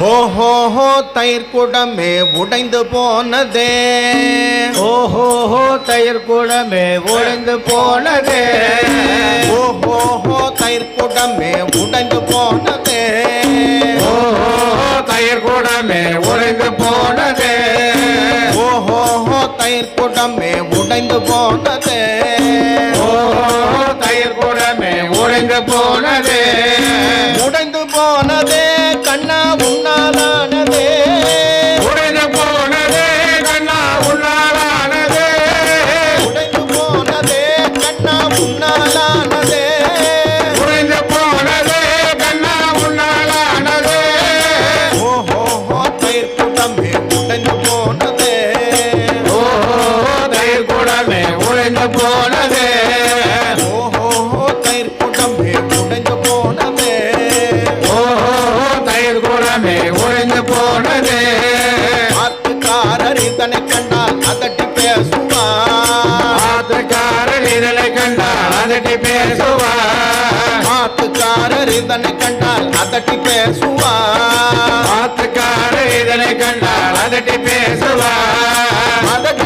ஓஹோஹோ தயிர் குடமே உடைந்து போனதே. ஓஹோஹோ தயிர் குடமே உடைந்து போனதே. ஓஹோஹோ தயிர் குடமே உடைந்து போனதே. ஓஹோஹோ தயிர் குடமே உடைந்து போ குடமே உடைந்து போனதே. தயிர் குடமே உடைந்து போனதே. இதனை கண்டால் அதட்டி பேசுவான் ஆத்துக்காரர் இதனை கண்டால் அதட்டி பேசுவான் ஆத்துக்காரர் இதனை கண்டால் அதட்டி பேசுவான் ஆத்துக்காரர் இதனை கண்டால் அதட்டி பேசுவான் அதட்டி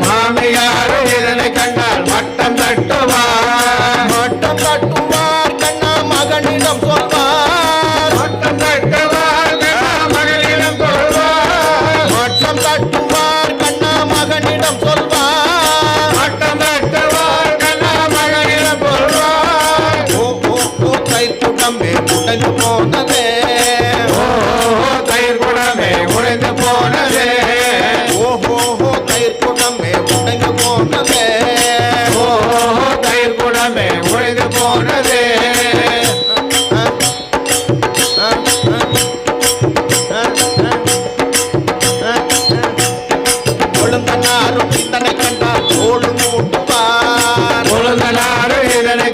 தம்பி உடைந்து போனதே. தயிர் குடமே உடைந்து போனதே. ஓஹோ தயிர் குடமே உடைந்து போனதே. ஓஹோ தயிர் குடமே உடைந்து போனதே.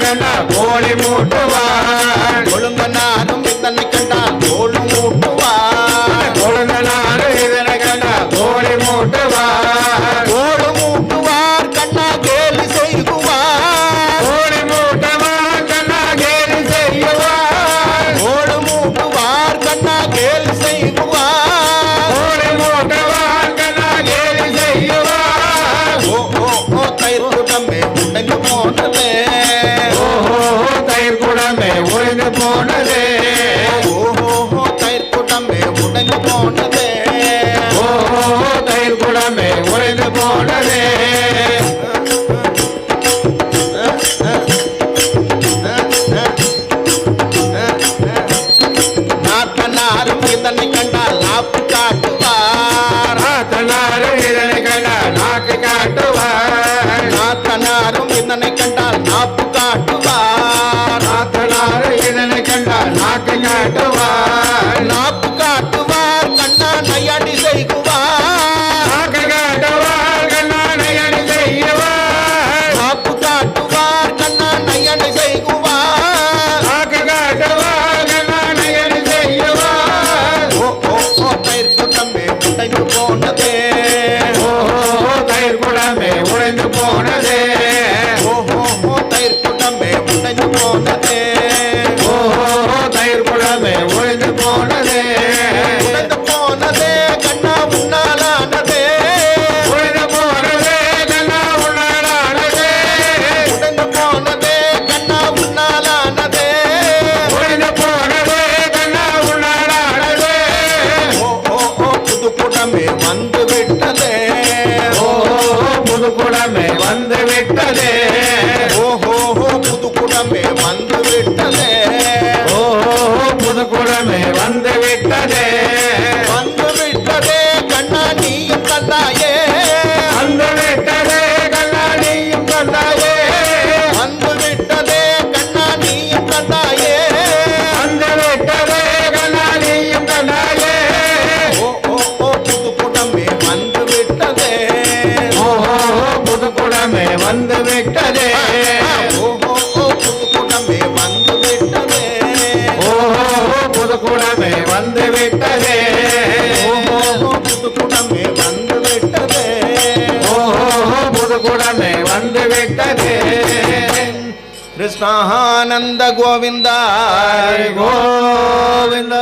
கண்டா கோழி மூட்டுவார். கூட்டமே ஒழுங்கு போனதே. ஓஹோ தயிர் கூட்டமே உடைந்து போனதே. ஓஹோ தயிர் கூடமே உடைந்து போனதே. நாத்தனாரும் இதனை கண்டார் நாக்கு காட்டுவார். நாத்தனாரும் இதனை கண்டார் புதுப்புடமே வந்து விட்டதே. ஓ புதுப்புடமே வந்து விட்டதே. ஓஹோ புதுப்புடமே வந்து விட்டதே. ஓஹோ புதுப்புடமே வந்து விட்டதே. வந்து விட்டதே. ஓ ஓ ஓ புது குடமே வந்து விட்டதே. ஓஹோ புதுக்குடமே வந்து விட்டதே. ஓ ஓ ஓ புது குடமே வந்து விட்டதே. ஓஹோ புதுக்குடமே வந்து விட்டதே. கிருஷ்ணானந்த கோவிந்தா கோவிந்த.